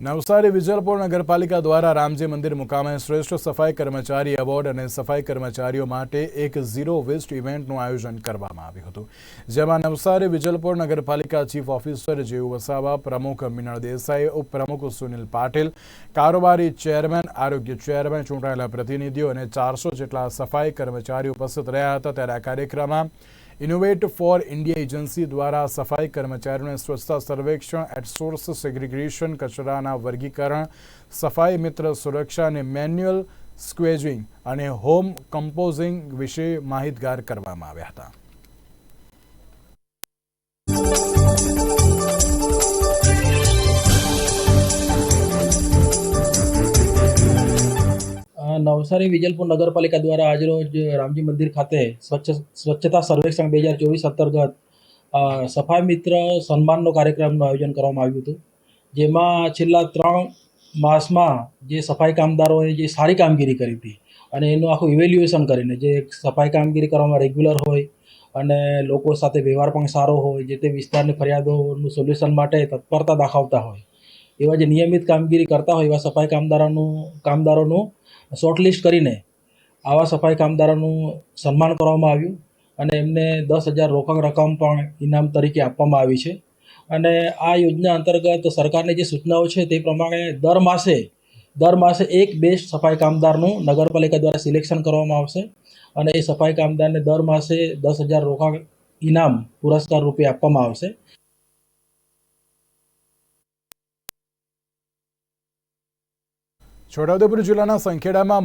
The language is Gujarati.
નવસારી વિજલપુર નગરપાલિકા દ્વારા રામજી મંદિર મુકામે શ્રેષ્ઠ સફાઈ કર્મચારી એવોર્ડ અને સફાઈ કર્મચારીઓ માટે એક ઝીરો વેસ્ટ ઇવેન્ટનું આયોજન કરવામાં આવ્યું હતું. જેમાં નવસારી વિજલપુર નગરપાલિકા ચીફ ઓફિસર જેયુ વસાવા, પ્રમુખ મિનળ દેસાઈ, ઉપપ્રમુખ સુનિલ પાટીલ, કારોબારી ચેરમેન, આરોગ્ય ચેરમેન ચૂંટાયેલા પ્રતિનિધિઓ અને ચારસો જેટલા સફાઈ કર્મચારીઓ ઉપસ્થિત રહ્યા હતા. ત્યારે આ કાર્યક્રમમાં ઇનોવેટ ફોર ઇન્ડિયા એજન્સી દ્વારા સફાઈ કર્મચારીઓને સ્વચ્છતા સર્વેક્ષણ એટ સોર્સ સેગ્રિગેશન કચરાના વર્ગીકરણ, સફાઈ મિત્ર સુરક્ષા અને મેન્યુઅલ સ્ક્વેજિંગ અને હોમ કમ્પોઝિંગ વિશે માહિતગાર કરવામાં આવ્યા હતા. નવસારી વિજલપુર નગરપાલિકા દ્વારા આજરોજ રામજી મંદિર ખાતે સ્વચ્છ, સ્વચ્છતા સર્વેક્ષણ બે હજાર ચોવીસ અંતર્ગત સફાઈ મિત્ર સન્માનનો કાર્યક્રમનું આયોજન કરવામાં આવ્યું હતું. જેમાં છેલ્લા ત્રણ માસમાં જે સફાઈ કામદારોએ જે સારી કામગીરી કરી હતી અને એનું આખું ઇવેલ્યુએશન કરીને જે સફાઈ કામગીરી કરવામાં રેગ્યુલર હોય અને લોકો સાથે વ્યવહાર પણ સારો હોય, જે તે વિસ્તારની ફરિયાદોનું સોલ્યુશન માટે તત્પરતા દાખવતા હોય એવા જે નિયમિત કામગીરી કરતા હોય, એવા સફાઈ કામદારોનું કામદારોનું શોર્ટલિસ્ટ કરીને આવા સફાઈ કામદારોનું સન્માન કરવામાં આવ્યું અને એમને દસ હજાર રોકડ રકમ પણ ઇનામ તરીકે આપવામાં આવી છે. અને આ યોજના અંતર્ગત સરકારની જે સૂચનાઓ છે તે પ્રમાણે દર માસે દર માસે એક બેસ્ટ સફાઈ કામદારનું નગરપાલિકા દ્વારા સિલેક્શન કરવામાં આવશે અને એ સફાઈ કામદારને દર માસે દસ હજાર રોકડ ઇનામ પુરસ્કાર રૂપે આપવામાં આવશે. છોટાઉદેપુર જિલ્લાના સંખેડામાં